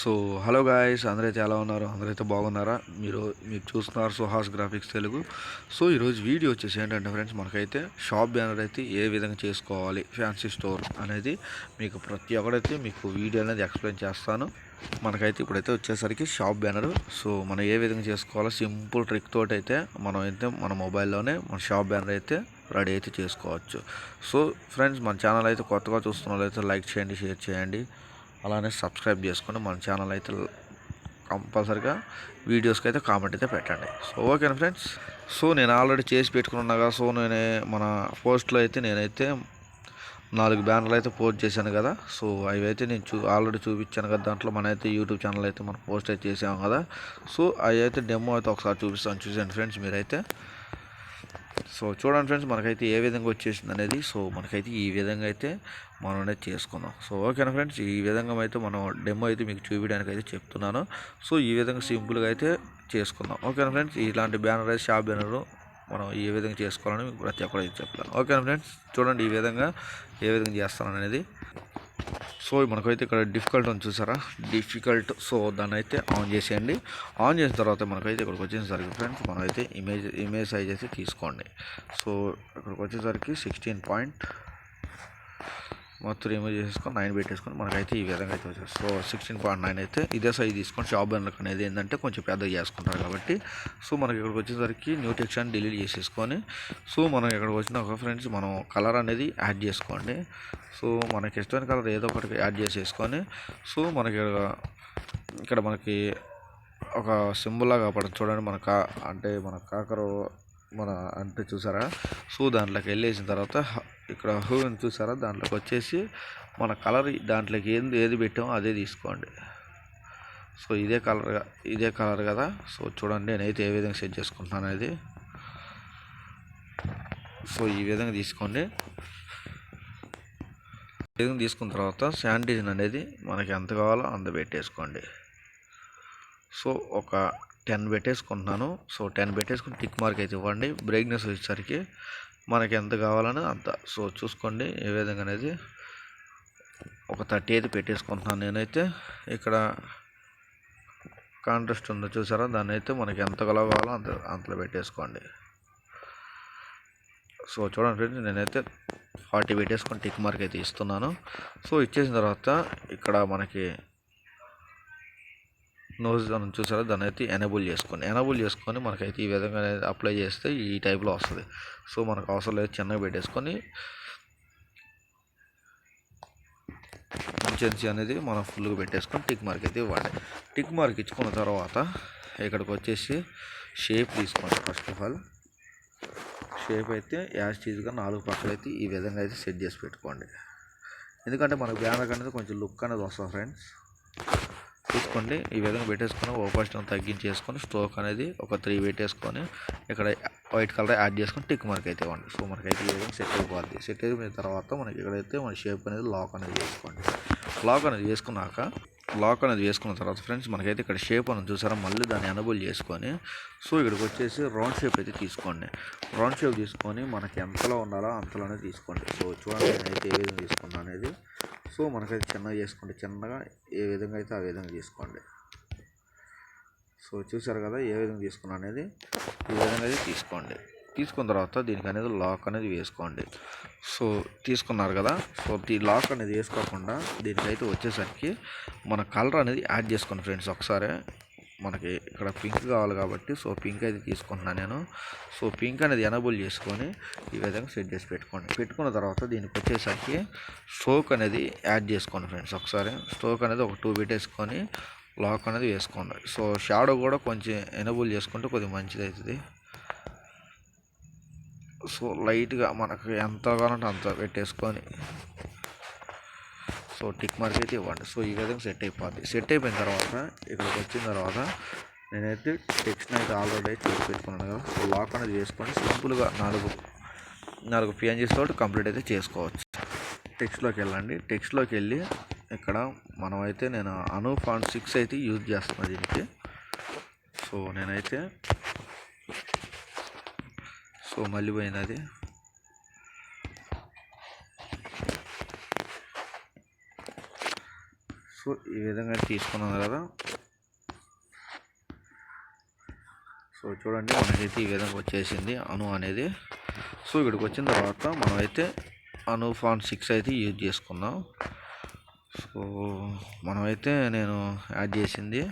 So hello guys అందరైతే ఎలా ఉన్నారు? అందరైతే బాగున్నారా? మీరు మీరు చూస్తున్నారు సుహాస్ గ్రాఫిక్స్ తెలుగు. సో ఈరోజు వీడియో వచ్చేసి ఏంటంటే ఫ్రెండ్స్ మనకైతే షాప్ బ్యానర్ అయితే ఏ విధంగా చేసుకోవాలి ఫ్యాన్సీ స్టోర్ అనేది మీకు ప్రతి ఒక్కడైతే మీకు వీడియో అనేది ఎక్స్ప్లెయిన్ చేస్తాను. మనకైతే ఇప్పుడైతే వచ్చేసరికి షాప్ బ్యానర్. సో మనం ఏ విధంగా చేసుకోవాలో సింపుల్ ట్రిక్ తోటి అయితే మనం అయితే మన మొబైల్లోనే మన షాప్ బ్యానర్ అయితే రెడీ అయితే చేసుకోవచ్చు. సో ఫ్రెండ్స్ మన ఛానల్ అయితే కొత్తగా చూస్తున్న వాళ్ళు అయితే లైక్ చేయండి షేర్ చేయండి. అలానే సబ్స్క్రైబ్ చేసుకొని మన ఛానల్ అయితే కంపల్సరిగా వీడియోస్కి అయితే కామెంట్ అయితే పెట్టండి. సో ఓకేనా ఫ్రెండ్స్ సో నేను ఆల్రెడీ చేసి పెట్టుకుని ఉన్నాగా. సో నేను మన పోస్ట్లో అయితే నేనైతే నాలుగు బ్యానర్లు అయితే పోస్ట్ చేశాను కదా. సో అవి అయితే నేను చూ ఆల్రెడీ చూపించాను కదా దాంట్లో. మన అయితే యూట్యూబ్ ఛానల్ అయితే మనం పోస్ట్ అయితే చేసాము కదా. సో అవి అయితే డెమో అయితే ఒకసారి చూపిస్తాను. చూసాను ఫ్రెండ్స్ మీరైతే. సో చూడండి ఫ్రెండ్స్ మనకైతే ఏ విధంగా వచ్చేసింది అనేది. సో మనకైతే ఈ విధంగా అయితే మనం అనేది చేసుకుందాం సో ఓకేనా ఫ్రెండ్స్ ఈ విధంగా అయితే మనం డెమో అయితే మీకు చూపించడానికి అయితే చెప్తున్నాను. సో ఈ విధంగా సింపుల్గా అయితే చేసుకుందాం. ఓకేనా ఫ్రెండ్స్ ఇలాంటి బ్యానర్ అయితే షాప్ బ్యానర్ మనం ఏ విధంగా చేసుకోవాలని మీకు ప్రతి ఒక్కరు అయితే చెప్తాను ఓకేనా ఫ్రెండ్స్ చూడండి ఈ విధంగా ఏ విధంగా చేస్తాను అనేది సో మనకైతే ఇక్కడ డిఫికల్ట్ అని చూసారా? డిఫికల్ట్ సో దాన్ని అయితే ఆన్ చేసేయండి. ఆన్ చేసిన తర్వాత మనకైతే ఇక్కడికి వచ్చేసరికి ఫ్రెండ్స్ మనమైతే ఇమేజ్ ఇమేజ్ సైజ్ అయితే తీసుకోండి. సో ఇక్కడికి వచ్చేసరికి సిక్స్టీన్ పాయింట్ మొత్తం రిమూవ్ చేసుకొని నైన్ పెట్టేసుకొని మనకైతే ఈ విధంగా అయితే వచ్చేసి సో సిక్స్టీన్ పాయింట్ నైన్ అయితే ఇదే సైజ్ తీసుకొని షాప్ బెనర్లకు అనేది ఏంటంటే కొంచెం పెద్దగా చేసుకుంటారు కాబట్టి సో మనకి ఇక్కడికి వచ్చేసరికి న్యూ టెక్షన్ డిలీట్ చేసేసుకొని సో మనం ఇక్కడికి వచ్చిన ఒక ఫ్రెండ్స్ మనం కలర్ అనేది యాడ్ చేసుకోండి. సో మనకి ఇష్టమైన కలర్ ఏదో ఒకటి యాడ్ చేసేసుకొని సో మనకి ఇక్కడ మనకి ఒక సింబల్ లాగా పడుతుంది. చూడండి మన కా అంటే మన కాకరు మన అంటే చూసారా? సో దాంట్లోకి వెళ్ళేసిన తర్వాత ఇక్కడ హూని చూసారా? దాంట్లోకి వచ్చేసి మన కలర్ దాంట్లోకి ఏంది ఏది పెట్టామో అదే తీసుకోండి. సో ఇదే కలర్ ఇదే కలర్ కదా. సో చూడండి నేనైతే ఏ విధంగా సెట్ చేసుకుంటున్నాను అనేది. సో ఈ విధంగా తీసుకోండి. ఈ విధంగా తీసుకున్న తర్వాత శానిటైజర్ అనేది మనకి ఎంత కావాలో అంత పెట్టేసుకోండి. సో ఒక టెన్ పెట్టేసుకుంటున్నాను. సో టెన్ పెట్టేసుకుని టిక్ మార్క్ అయితే ఇవ్వండి. బ్రైట్నెస్ వచ్చేసరికి మనకి ఎంత కావాలని అంత. సో చూసుకోండి ఏ విధంగా అనేది. ఒక థర్టీ అయితే పెట్టేసుకుంటున్నాను నేనైతే. ఇక్కడ కాంట్రాస్ట్ ఉందో చూసారా? దాన్ని అయితే మనకి ఎంత కావాలో అంత అంతలో పెట్టేసుకోండి. సో చూడండి నేనైతే ఫార్టీ పెట్టేసుకొని టిక్ మార్క్ అయితే ఇస్తున్నాను. సో ఇచ్చేసిన తర్వాత ఇక్కడ మనకి నోజ్ అని చూసారా? దాన్ని అయితే ఎనేబుల్ చేసుకొని ఎనేబుల్ చేసుకొని మనకైతే ఈ విధంగా అప్లై చేస్తే ఈ టైప్లో వస్తుంది. సో మనకు అవసరం లేదు చిన్నగా పెట్టేసుకొని ఎమర్జెన్సీ అనేది మనం ఫుల్గా పెట్టేసుకొని టిక్ మార్క్ అయితే ఇవ్వండి. టిక్ మార్క్ ఇచ్చుకున్న తర్వాత ఇక్కడికి వచ్చేసి షేప్ తీసుకోండి ఫస్ట్ ఆఫ్ ఆల్. షేప్ అయితే యాజ్ చీజ్గా నాలుగు పక్కలు అయితే ఈ విధంగా అయితే సెట్ చేసి పెట్టుకోండి. ఎందుకంటే మనకు బ్యానర్ అనేది కొంచెం లుక్ అనేది వస్తుంది ఫ్రెండ్స్. చూసుకోండి. ఈ విధంగా పెట్టేసుకొని ఓపాసిటీ తగ్గించేసుకొని స్టోక్ అనేది ఒక త్రీ పెట్టేసుకొని ఇక్కడ వైట్ కలర్ యాడ్ చేసుకొని టిక్ మార్క్ అయితే ఇవ్వండి. సో అయితే ఈ విధంగా సెట్ అయిపోద్ది. సెట్ అయిపోయిన తర్వాత మనకి ఇక్కడైతే మన షేప్ అనేది లాక్ అనేది చేసుకోండి. లాక్ అనేది చేసుకున్నాక లాక్ అనేది వేసుకున్న తర్వాత ఫ్రెండ్స్ మనకైతే ఇక్కడ షేప్ అని చూసారా? మళ్ళీ దాన్ని అనుబుల్ చేసుకొని సో ఇక్కడికి వచ్చేసి రౌండ్ షేప్ అయితే తీసుకోండి. రౌండ్ షేప్ తీసుకొని మనకి ఎంతలో ఉండాలో అంతలోనే తీసుకోండి. సో చూడండి నేనైతే ఏ విధంగా తీసుకున్నా అనేది. సో మనకైతే చిన్నగా చేసుకోండి. చిన్నగా ఏ విధంగా అయితే ఆ విధంగా తీసుకోండి సో చూసారు కదా ఏ విధంగా తీసుకున్నా అనేది? ఈ విధంగా అయితే తీసుకోండి. తీసుకున్న తర్వాత దీనికి అనేది లాక్ అనేది వేసుకోండి. సో తీసుకున్నారు కదా? సో ఈ లాక్ అనేది వేసుకోకుండా దీనికైతే వచ్చేసరికి మన కలర్ అనేది యాడ్ చేసుకోండి ఫ్రెండ్స్ ఒకసారి. మనకి ఇక్కడ పింక్ కావాలి కాబట్టి సో పింక్ అయితే తీసుకుంటున్నాను నేను. సో పింక్ అనేది ఎనబుల్ చేసుకొని ఈ విధంగా సెట్ చేసి పెట్టుకోండి. పెట్టుకున్న తర్వాత దీనికి వచ్చేసరికి స్ట్రోక్ అనేది యాడ్ చేసుకోండి ఫ్రెండ్స్ ఒకసారి స్ట్రోక్ అనేది ఒక టూ పెట్టేసుకొని లాక్ అనేది వేసుకోండి. సో షాడో కూడా కొంచెం ఎనబుల్ చేసుకుంటే కొద్దిగా మంచిది అవుతుంది సో లైట్గా మనకు ఎంత కావాలంటే అంత పెట్టేసుకొని సో టిక్ మార్క్ అయితే ఇవ్వండి. సో ఈ విధంగా సెట్ అయిపోద్ది. సెట్ అయిపోయిన తర్వాత ఇక్కడికి వచ్చిన తర్వాత నేనైతే టెక్స్ట్ అయితే ఆల్రెడీ చేసి పెట్టుకున్నాను కదా. సో లాక్ అనేది చేసుకొని సింపుల్గా నాలుగు నాలుగు పిఎన్జీస్ తోటి కంప్లీట్ అయితే చేసుకోవచ్చు. టెక్స్ట్లోకి వెళ్ళండి. టెక్స్ట్లోకి వెళ్ళి ఇక్కడ మనమైతే నేను అను ఫాంట్ సిక్స్ అయితే యూజ్ చేస్తున్నా దీనికి. సో నేనైతే సో మళ్ళీ పోయింది అది సో ఈ విధంగా తీసుకున్నాం కదా. సో చూడండి మనకైతే ఈ విధంగా వచ్చేసింది అను అనేది. సో ఇక్కడికి వచ్చిన తర్వాత మనమైతే అను ఫాంట్ సిక్స్ అయితే యూజ్ చేసుకుందాం. సో మనమైతే నేను యాడ్ చేసింది.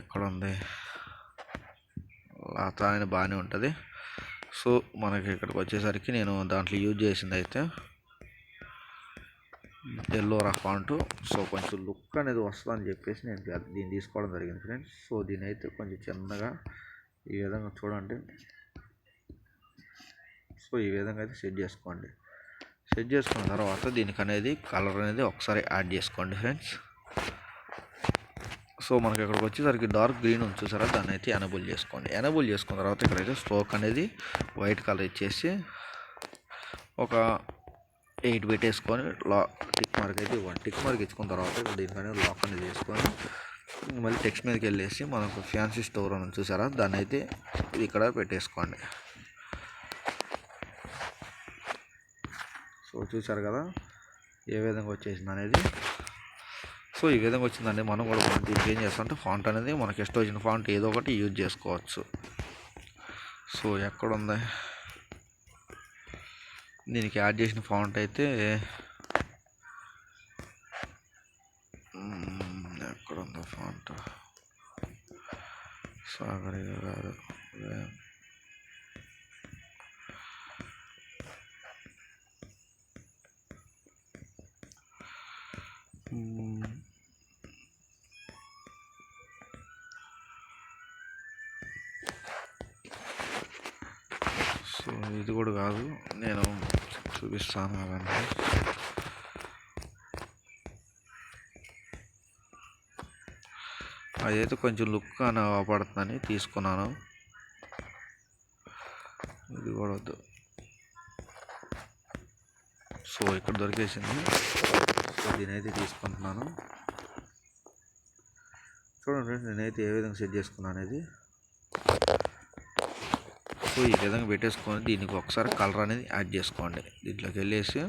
ఎక్కడ ఉంది? లాత అని బాగానే ఉంటుంది. సో మనకి ఇక్కడికి వచ్చేసరికి నేను దాంట్లో యూజ్ చేసింది అయితే ఎల్లో రా ఫాంట్ సో కొంచెం లుక్ అనేది వస్తుందని చెప్పేసి నేను దీన్ని తీసుకోవడం జరిగింది ఫ్రెండ్స్. సో దీని అయితే కొంచెం చిన్నగా ఈ విధంగా చూడండి. సో ఈ విధంగా అయితే సెట్ చేసుకోండి. సెట్ చేసుకున్న తర్వాత దీనికి అనేది కలర్ అనేది ఒకసారి యాడ్ చేసుకోండి ఫ్రెండ్స్. సో మనకి ఇక్కడికి వచ్చేసరికి డార్క్ గ్రీన్ ఉంది చూసారా? దాన్ని అయితే ఎనబుల్ చేసుకోండి. ఎనబుల్ చేసుకున్న తర్వాత ఇక్కడైతే స్ట్రోక్ అనేది వైట్ కలర్ ఇచ్చేసి ఒక ఎయిట్ పెట్టేసుకొని లా టిక్ మార్క్ అయితే ఇవ్వండి. టిక్ మార్క్ ఇచ్చుకున్న తర్వాత దీనిపైన లాక్ అనేది చేసుకొని మళ్ళీ టెక్స్ట్ మీదకి వెళ్ళేసి మనకు ఫ్యాన్సీ స్టోర్ అని ఉంది చూసారా? దాన్ని అయితే ఇక్కడ పెట్టేసుకోండి. సో చూసారు కదా ఏ విధంగా వచ్చేసింది అనేది. సో ఈ విధంగా వచ్చిందండి. మనం కూడా ఫాంట్ ఏం చేస్తామంటే ఫాంట్ అనేది మనకి ఇష్టం వచ్చిన ఫాంట్ ఏదో ఒకటి యూజ్ చేసుకోవచ్చు. సో ఎక్కడ ఉంది? దీనికి యాడ్ చేసిన ఫాంట్ అయితే ఎక్కడ ఉందో ఫాంట్? సాగరిగా కాదు సో ఇది కూడా కాదు. నేను చూపిస్తాను అవన్నీ అదైతే కొంచెం లుక్ అని అవపడుతుందని తీసుకున్నాను. ఇది కూడా వద్దు. సో ఇక్కడ దొరికేసింది. సో దీనైతే అయితే తీసుకుంటున్నాను. చూడండి నేనైతే ఏ విధంగా సెట్ చేసుకున్నాను అనేది. సో ఈ విధంగా పెట్టేసుకొని దీనికి ఒకసారి కలర్ అనేది యాడ్ చేసుకోండి. దీంట్లోకి వెళ్ళేసి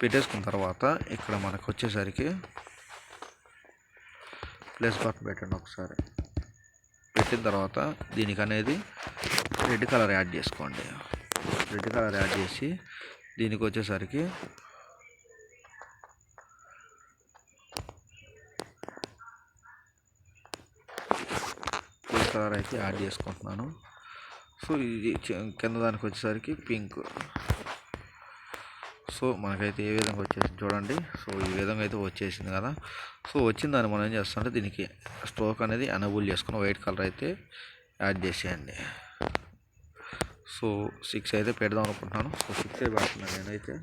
పెట్టేసుకున్న తర్వాత ఇక్కడ మనకు వచ్చేసరికి ప్లస్ బటన్ పెట్టండి ఒకసారి. పెట్టిన తర్వాత దీనికి అనేది రెడ్ కలర్ యాడ్ చేసుకోండి. రెడ్ కలర్ యాడ్ చేసి దీనికి వచ్చేసరికి కలర్ అయితే యాడ్ చేసుకుంటున్నాను. సో ఇది కింద దానికి వచ్చేసరికి పింక్. సో మనకైతే ఏ విధంగా వచ్చేసింది చూడండి. సో ఈ విధంగా అయితే వచ్చేసింది కదా. సో వచ్చిన దాన్ని మనం ఏం చేస్తామంటే దీనికి స్ట్రోక్ అనేది అనబుల్ చేసుకుని వైట్ కలర్ అయితే యాడ్ చేసేయండి. సో సిక్స్ అయితే పెడదాం అనుకుంటున్నాను. సో సిక్స్ అయితే పెడుతున్నాను నేనైతే.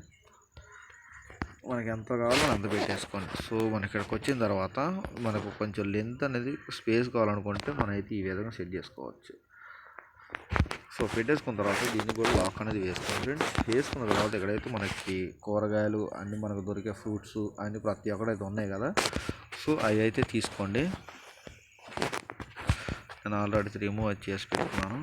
మనకి ఎంత కావాలో అంత పెట్టేసుకోండి. సో మనకి ఇక్కడికి వచ్చిన తర్వాత మనకు కొంచెం లెంత్ అనేది స్పేస్ కావాలనుకుంటే మనం అయితే ఈ విధంగా సెట్ చేసుకోవచ్చు. సో పెట్టేసుకున్న తర్వాత దీన్ని కూడా లాక్ అనేది వేసుకోండి ఫ్రెండ్స్ వేసుకున్న తర్వాత ఇక్కడైతే మనకి కూరగాయలు అన్ని మనకు దొరికే ఫ్రూట్స్ అన్ని ప్రతి ఒక్కడైతే ఉన్నాయి కదా సో అవి అయితే తీసుకోండి. నేను ఆల్రెడీ రిమూవ్ చేసి పెట్టుకున్నాను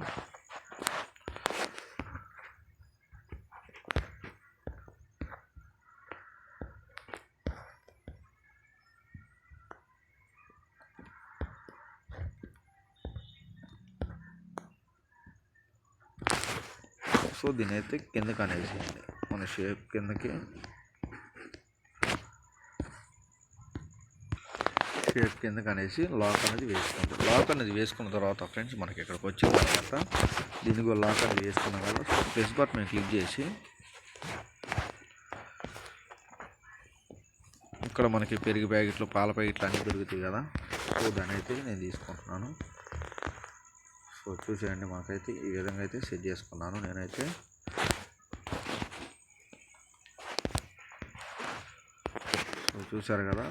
సో దీని అయితే కిందకి అనేసేయండి మన షేప్ కిందకి. షేప్ కిందకి అనేసి లాక్ అనేది వేసుకుంటాం. లాక్ అనేది వేసుకున్న తర్వాత ఫ్రెండ్స్ మనకి ఇక్కడికి వచ్చిన తర్వాత దీనికి లాక్ అనేది వేసుకున్నాం కదా ప్రెస్ బటన్ క్లిక్ చేసి ఇక్కడ మనకి పెరుగు ప్యాకెట్లు పాల ప్యాకెట్లు అన్నీ దొరుకుతాయి కదా. సో దాని అయితే నేను తీసుకుంటున్నాను. సో చూసేయండి మాకైతే ఈ విధంగా అయితే సెట్ చేసుకున్నాను నేనైతే. సో చూసారు కదా?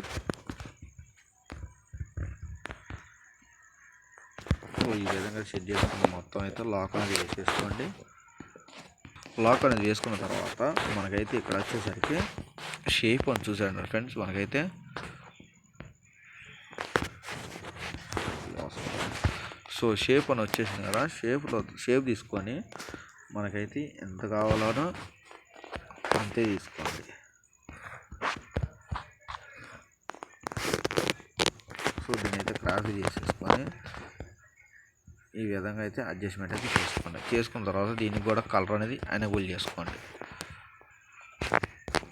సో ఈ విధంగా సెట్ చేసుకున్న మొత్తం అయితే లాక్ అనేది వేసేసుకోండి. లాక్ అనేది వేసుకున్న తర్వాత మనకైతే ఇక్కడ వచ్చేసరికి షేప్ అని చూసాడు ఫ్రెండ్స్. మనకైతే సో షేప్ అని వచ్చేసింది కదా షేప్లో షేప్ తీసుకొని మనకైతే ఎంత కావాలనో అంతే తీసుకోండి. సో దీని అయితే క్రాస్ చేసేసుకొని ఈ విధంగా అయితే అడ్జస్ట్మెంట్ అయితే చేసుకోండి. చేసుకున్న తర్వాత దీనికి కూడా కలర్ అనేది ఎనేబుల్ చేసుకోండి.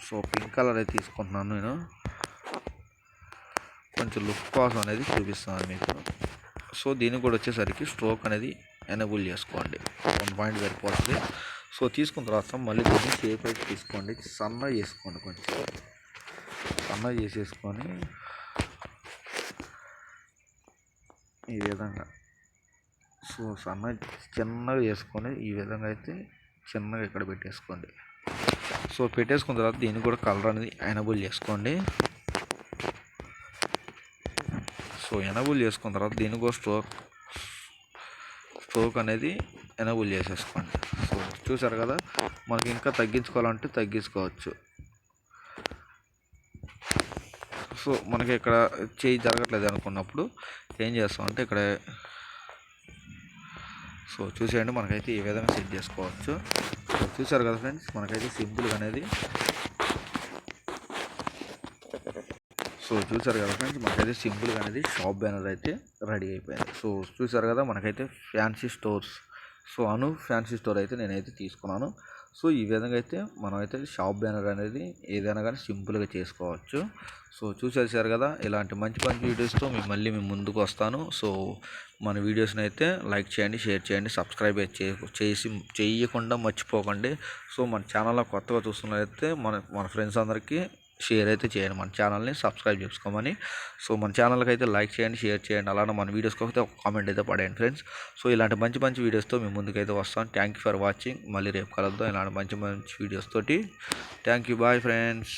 సో పింక్ కలర్ అయితే తీసుకుంటున్నాను నేను. కొంచెం లుక్ కోసం అనేది చూపిస్తాను మీకు. సో దీనికి కూడా వచ్చేసరికి స్ట్రోక్ అనేది ఎనబుల్ చేసుకోండి. వన్ పాయింట్ సరిపోతుంది. సో తీసుకున్న తర్వాత మళ్ళీ దీన్ని సేఫ్ అయితే తీసుకోండి. సన్నగా చేసుకోండి కొంచెం. సన్నగా చేసేసుకొని ఈ విధంగా. సో సన్న చిన్నగా చేసుకొని ఈ విధంగా అయితే చిన్నగా ఇక్కడ పెట్టేసుకోండి. సో పెట్టేసుకున్న తర్వాత దీన్ని కూడా కలర్ అనేది ఎనబుల్ చేసుకోండి. సో ఎనబుల్ చేసుకున్న తర్వాత దీనికో స్ట్రోక్ స్ట్రోక్ అనేది ఎనబుల్ చేసేసుకోండి. సో చూసారు కదా మనకి ఇంకా తగ్గించుకోవాలంటే తగ్గించుకోవచ్చు. సో మనకి ఇక్కడ చేయి జరగట్లేదు అనుకున్నప్పుడు ఏం చేస్తామంటే ఇక్కడ సో చూసేయండి మనకైతే ఈ విధంగా సెట్ చేసుకోవచ్చు. చూసారు కదా ఫ్రెండ్స్ మనకైతే సింపుల్గా అనేది సో చూసారు కదా ఫ్రెండ్స్ మనకైతే సింపుల్గా అనేది షాప్ బ్యానర్ అయితే రెడీ అయిపోయింది. సో చూసారు కదా మనకైతే fancy stores. So Anu fancy store అయితే నేనైతే తీసుకున్నాను. సో ఈ విధంగా అయితే మనమైతే షాప్ బ్యానర్ అనేది ఏదైనా కానీ సింపుల్గా చేసుకోవచ్చు. సో చూసేసారు కదా ఇలాంటి మంచి మంచి వీడియోస్తో మేము మళ్ళీ మేము ముందుకు వస్తాను. సో మన వీడియోస్ని అయితే లైక్ చేయండి షేర్ చేయండి సబ్స్క్రైబ్ అయితే చేసి చేయకుండా మర్చిపోకండి. సో మన ఛానల్లో కొత్తగా చూస్తున్నట్లయితే మన మన ఫ్రెండ్స్ అందరికీ షేర్ అయితే చేయండి. మన ఛానల్ని సబ్స్క్రైబ్ చేసుకోమని. సో మన ఛానల్కి అయితే లైక్ చేయండి షేర్ చేయండి. అలానే మన వీడియోస్కి అయితే ఒక కామెంట్ అయితే పడేయండి ఫ్రెండ్స్. సో ఇలాంటి మంచి మంచి వీడియోస్తో మేము ముందుకైతే వస్తాం థ్యాంక్ యూ ఫర్ వాచింగ్. మళ్ళీ రేపు కలుద్దాం. ఇలాంటి మంచి మంచి వీడియోస్ తోటి థ్యాంక్ యూ. Bye friends.